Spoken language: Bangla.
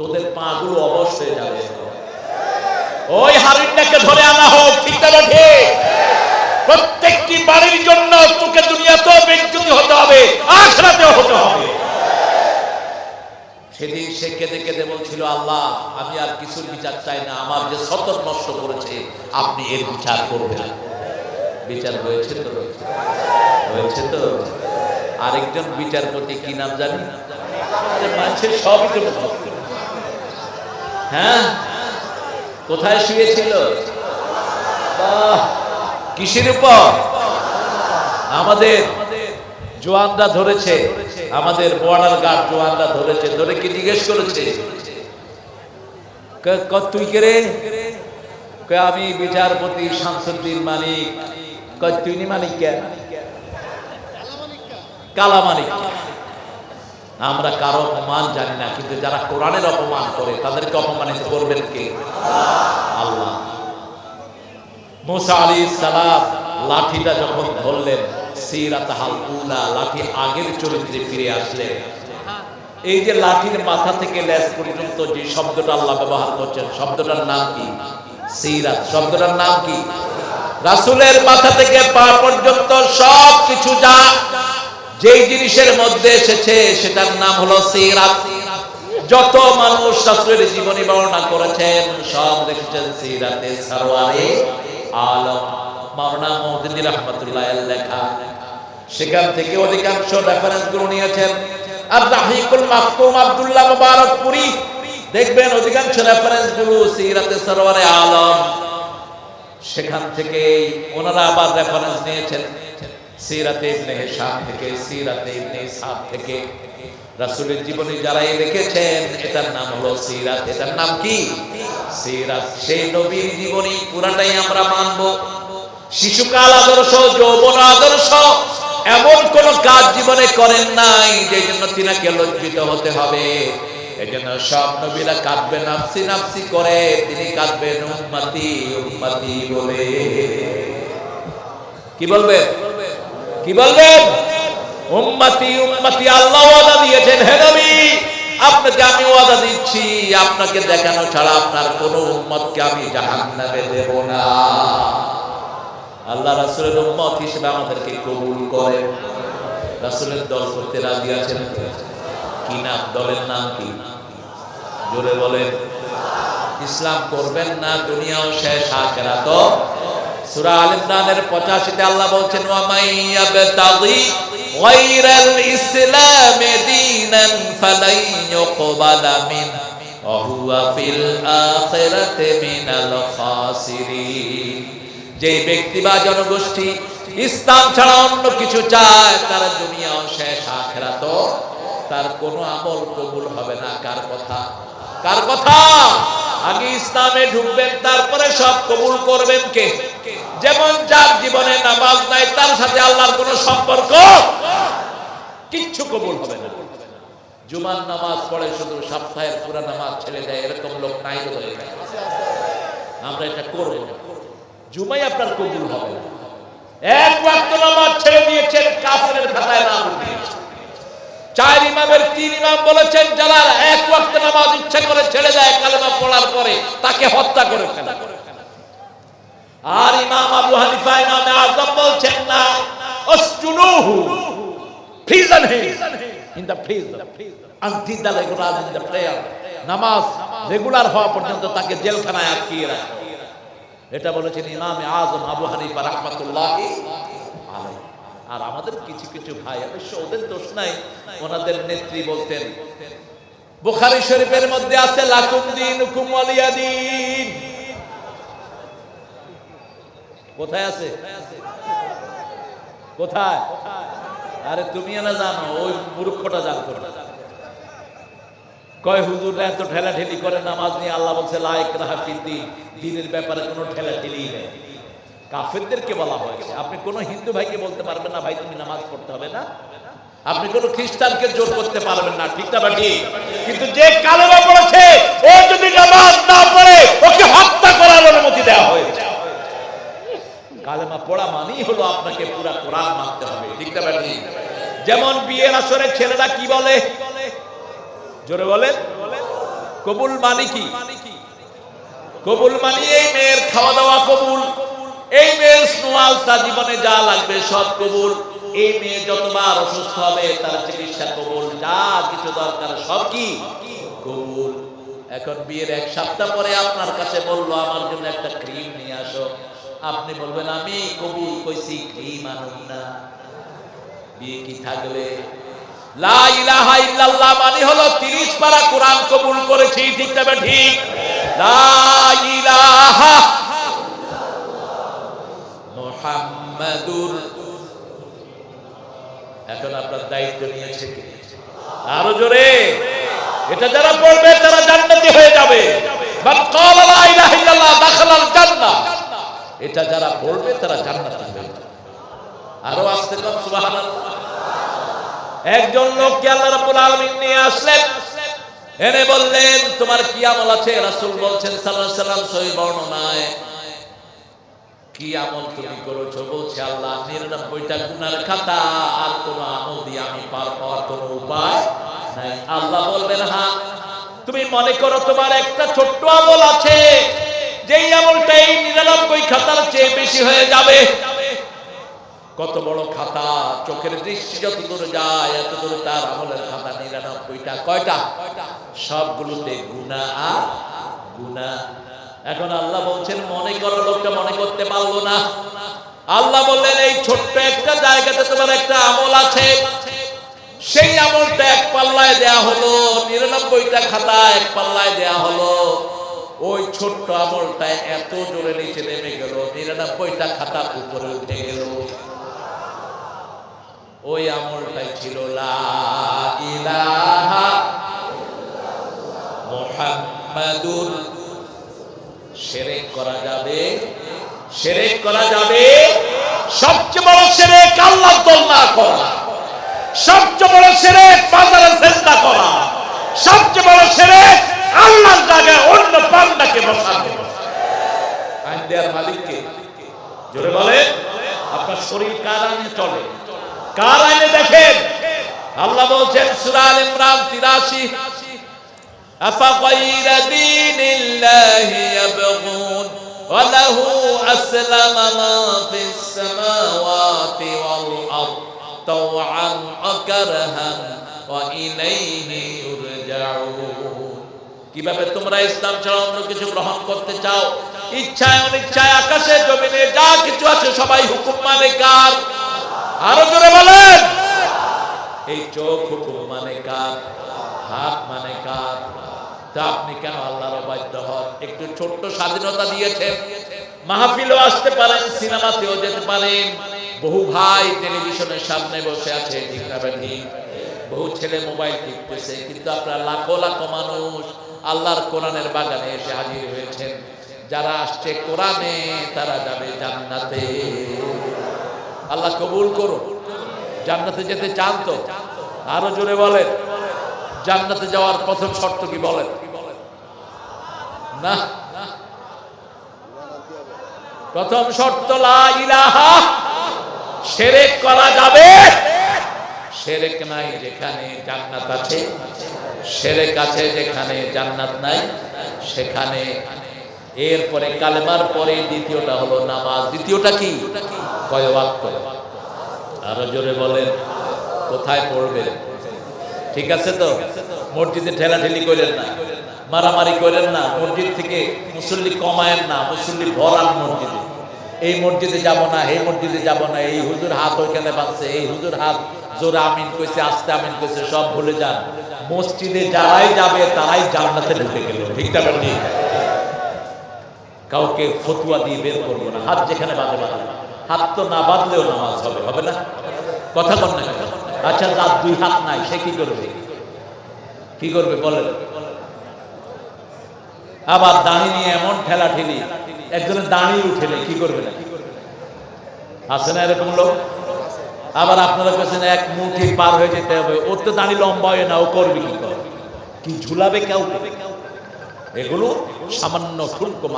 তোদের পা গুলো অবশ হয়ে যাবে ওই হারিণটাকে ধরে আনা হোক ঠিক না ঠিক? প্রত্যেকটি বাড়ির জন্য তোকে দুনিয়াতেও বেজ্জতি হতে হবে, আখরাতেও হতে হবে। সেদিন সে কেঁদে কেঁদে বলছিল, আল্লাহ, আমি আর কিছুর বিচার চাই না, আমার যে সতর নষ্ট করেছে, আপনি এর বিচার করবেন। বিচার হয়েছে তো? হয়েছে তো? আরেকজন বিচারপতি কি নাম জানি? মানুষের সবই তো। হ্যাঁ? কোথায় শুয়েছিল? কিসের উপর? আমাদের জোয়ানরা ধরেছে, আমাদের বর্ডার গার্ড জোয়ানরা ধরেছে, ধরে কি জিজ্ঞেস করেছে? তুই কে রে? আমি বিচারপতি, শামসুদ্দিন কয় তুই নি মানিক কে? কালা মানিক কে? আমরা কারও অপমান জানি না, কিন্তু যারা কোরআনের অপমান করে, তাদেরকে অপমানিত করবেন কে? আল্লাহ। মুসা আলী সালাম লাঠিটা যখন ধরলেন লাঠি আগের চরিত্রে ফিরে আসলেন এই যে লাঠির মাথা থেকে লেজ পর্যন্ত যে শব্দটা আল্লাহ ব্যবহার করছেন, শব্দটার নাম কি? সিরাত। শব্দটার নাম কি? রাসূলের মাথা থেকে পা পর্যন্ত সব কিছু যা যেই জিনিসের মধ্যে এসেছে, সেটার নাম হলো সিরাত। যত মানুষ রাসূলের জীবনী বর্ণনা করেছেন, সব দেখেছেন সিরাতে সারওয়ারে আলম। মাওলানা মওদুদি রাহমাতুল্লাহ লেখা। সেখান থেকে অধিকাংশ রেফারেন্সগুলো নিয়েছেন। আর রাহিকুল মাহতুম আব্দুল্লাহ মুবারকপুরি দেখবেন অধিকাংশ রেফারেন্সগুলো সিরাতে সারওয়ারে আলম। সেখান থেকে ওনারা আবার রেফারেন্স নিয়েছেন। সিরাতে ইবনে হিশাম থেকে, সিরাতে ইবনে ইসহাক থেকে রাসূলের জীবনী যারা লিখেছেন এটার নাম হলো সিরাত। এটার নাম কি? সিরাত। সেই নবীর জীবনী পুরাটাই আমরা মানব। শিশুকাল আদর্শ, যৌবন আদর্শ, এমন কোন কাজ জীবনে করেন নাই যে জন্য তিনাকে লজ্জিত হতে হবে। এজন্য সব নবীরা কাঁদবে, নাফসি নাফসি করে, তিনি কাঁদবেন, উম্মতি উম্মতি বলে। কি বলবেন কি বলবেন উম্মতি উম্মতি, আল্লাহ ওয়াদা দিয়েছেন, হে নবী, আপনাকে আমি ওয়াদা দিচ্ছি, আপনাকে দেখানো ছাড়া আপনার কোন উম্মতকে আমি জাহান্নামে দেব না। আল্লাহ রাসূলের উম্মত হিসেবে আমাদেরকে কবুল করেন। রাসূলের দল করতে রাজি আছেন কি? নাম? দলের নাম কি? জোরে বলেন। ইসলাম করবেন না, দুনিয়াও শেষ আখেরাত সূরা আল ইমরানের 85 তে আল্লাহ বলছেন ওয়া মাইয়াবতাগি গায়রাল দীনান ইউকবালা মিন, ওয়া ফিল আখিরাতি মিনাল খাসিরিন. যে ব্যক্তি বা জনগোষ্ঠী ইসলাম ছাড়া অন্য কিছু চায়, তার দুনিয়াও শেষ আখেরাত তার কোনো আমল কবুল হবে না। কার কথা? কার কথা? আগে ইসলামে ঢুকবেন, তারপরে সব কবুল করবেন কে? যেমন যার জীবনে নামাজ নাই, তার সাথে আল্লাহর কোনো সম্পর্ক কিচ্ছু কবুল হবে না। জুমার নামাজ পড়ে শুধু সপ্তাহের পুরা নামাজ ছেড়ে দেয়, এরকম লোক নাই হয়। আমরা এটা করব। জুমাই আপনার কবুল হবে এক ওয়াক্ত নামাজ ছেড়ে দিয়েছেন, কাফেরের খাতায় নাম তিন ইমাম বলেছেন যারা এক ওয়াক্ত নামাজ ইচ্ছা করে ছেড়ে দেয়, কালেমা পড়ার পরে তাকে হত্যা করে ফেলা। আর ইমাম আবু হানিফা, ইমাম আজম বলছেন, না অসজুনুহু prison hey. In the prison until the regular in the prayer. নামাজ রেগুলার হওয়া পর্যন্ত তাকে জেলখানায় আটকিয়ে রাখো। এটা বলেছেন ইমাম আজম আবু হানিফা রাহমাতুল্লাহ আলাইহি। আর আমাদের কিছু কিছু ভাই অবশ্য ওদের দোষ নাই, ওনাদের নেত্রী বলতেন, বুখারী শরীফের মধ্যে আছে, লাকুম দিন। কোথায় আছে? কোথায়? আরে তুমি না জানো, ওই মূর্খটা জানতো না। কয়, হুজুর, এত ঠেলা ঠেলি করে নামাজ নিয়ে আল্লাহ বলছে লাইক রাহাফিদ্দি দিনের ব্যাপারে কোনো ঠেলা ঠেলি নেই। কাফেরদেরকে বলা হয়েছে। আপনি কোন হিন্দু ভাইকে বলতে পারবেন না, ভাই, তুমি নামাজ পড়তে হবে না। আপনি কোন খ্রিস্টানকে জোর করতে পারবেন না, ঠিক না বা ঠিক? কিন্তু যে কালেমা পড়েছে, ও যদি নামাজ না পড়ে, ওকে হত্যা করার অনুমতি দেওয়া হয়েছে। কালেমা পড়া মানেই হলো আপনাকে পুরা কোরআন মানতে হবে, ঠিক না বা ঠিক? যেমন বিয়ের আসরে ছেলেরা কি বলে? জোরে বলেন। কবুল মানে কি? কবুল মানে এই মেয়ের খাওয়া দাওয়া কবুল। এই মেয়ের স্নোয়াল তার জীবনে যা লাগবে সব কবুল। এই মেয়ে যতবার অসুস্থ হবে, তার চিকিৎসা কবুল। যা কিছু দরকার, সব কি? কবুল। এখন বিয়ের এক সপ্তাহ পরে আপনার কাছে বলল, আমার জন্য একটা ক্রিম নিয়ে আসো। আপনি বলবেন, আমি কবুল কইছি, ক্রিম আনুন না। বিয়ে কি থাকলে? লা ইলাহা ইল্লাল্লাহ মানে হলো 30 পারা কোরআন কবুল করেছি, ঠিক তবে ঠিক? লা ইলাহা মুহাম্মাদুর। এখন আপনার দায়িত্ব নিয়েছে আরও জোরে। এটা যারা পড়বে, তারা জান্নাতি হয়ে যাবে। এটা যারা পড়বে, তারা জান্নাতি হয়ে যাবে। আরও আসতে একজন লোককে আল্লাহ রাব্বুল আলামিন নিয়ে আসলেন। এনে বললেন, তোমার কি আমল আছে? রাসূল বলছেন, সাল্লাল্লাহু আলাইহি সাল্লাম সহিহ বর্ণনায় কি আমল তুমি করেছ বলছে আল্লাহ? নিরানব্বইটা গুনার খাতা, আর কোন আমল দিয়ে আমি পার পাওয়ার কোন উপায় নাই। আল্লাহ বলবেন হ্যাঁ তুমি মনে করো তোমার একটা ছোট্ট আমল আছে, যেই আমলটা এই নিরানব্বই খাতার চেয়ে বেশি হয়ে যাবে। কত বড় খাতা, চোখের দৃষ্টি যত দূর যায়, এত দূরে তার আমলের খাতা নিরানব্বইটা। কয়টা? সবগুলোতে গুণা আর গুণা এখন আল্লাহ বলছেন, মনে করো লোকটা মনে করতে পারল না। আল্লাহ বললেন, এই ছোট্ট একটা জায়গাতে তোমার একটা আমল আছে। সেই আমলটা এক পাল্লায় দেয়া হলো, নিরানব্বইটা খাতা এক পাল্লায় দেয়া হলো। ওই ছোট্ট আমলটা এত জোরে নিচে নেমে গেল, নিরানব্বইটা খাতা উপরে উঠে গেল। ওই আমলটাই ছিল, লা ইলাহা মুহাম্মাদুর শিরক করা যাবে? সবচেয়ে বড় সবচেয়ে সবচেয়ে বড় শিরক আল্লাহর অন্য পান্ডাকে জোরে বলে আপনার শরীর কার আইনে কার আইনে দেখেন? আল্লাহ বলছেন, সূরা আল ইমরান 83 أفغير دين الله يبغون وله أسلم ما في السماوات والأرض طوعا وكرها وإليه يرجعون কিভাবে তোমরা ইসলাম ছাড়া অন্য কিছু গ্রহণ করতে চাও ইচ্ছায় অনিচ্ছায় আকাশে জমিনে যা কিছু আছে সবাই হুকুম মানে কার আরো জোরে বলেন এই চোখ হুকুম মানে কার হাত মানে কার তা আপনি কেন আল্লাহর অবাধ্য হন? একটু ছোট্ট স্বাধীনতা দিয়েছেন মাহফিলও আসতে পারেন, সিনেমাতেও যেতে পারেন। বহু ভাই টেলিভিশনের সামনে বসে আছে, ঠিক না বহু ছেলে মোবাইল টিপতেছে, কিন্তু আপনার লাখো লাখো মানুষ আল্লাহর কোরআনের বাগানে এসে হাজির হয়েছেন। যারা আসছে কোরআনে, তারা যাবে জান্নাতে। আল্লাহ কবুল করো জান্নাতে যেতে চান তো? আরও জোরে বলেন। জান্নাতে যাওয়ার প্রথম শর্ত কি বলেন? না। প্রথম শর্ত ইলাহা। শিরক করা যাবে। শিরক নাই যেখানে জান্নাত আছে। শিরক আছে যেখানে জান্নাত নাই। সেখানে এরপরে কালেমার পরে দ্বিতীয়টা হলো নামাজ। দ্বিতীয়টা কি? কয় ওয়াক্ত। আরও জোরে বলেন। কোথায় পড়বেন? ঠিক আছে তো? মসজিদে ঠেলাঠেলি করেন না। মারামারি করেন না। মসজিদ থেকে মুসল্লি কমায়েন না। মুসল্লি ভরান মসজিদে। এই মসজিদে যাব না, এই মসজিদে যাব না। এই হুজুর হাত ওইখানে বাঁধছে, এই হুজুর হাত জোরে আমিন কইছে, আস্তে আমিন কইছে, সব ভুলে যান। মসজিদে যারাই যাবে, তারাই জান্নাতে ঢুকে গেল। ঠিক না ঠিক কাউকে ফতুয়া দিয়ে বের করব না। হাত যেখানে বাঁধে বাঁধে। হাত তো না বাঁধলেও নামাজ হবে হবে না? কথা বল না আচ্ছা যার দুই হাত নাই, সে কি করবে? কি করবে, বলেন। আবার দাঁড়ি নিয়ে এমন ঠেলা ঠেলি, একজনের দাঁড়িয়ে উঠেলে কি করবে? না আছে না এরকম লোক? আবার আপনারা কাছেন এক মুঠি পার হয়ে যেতে হবে। ওর তো দাঁড়ি লম্বা হয় না, ও করবে কি করে? কি ঝুলাবে কেউ এগুলো সামান্য ঠুনকো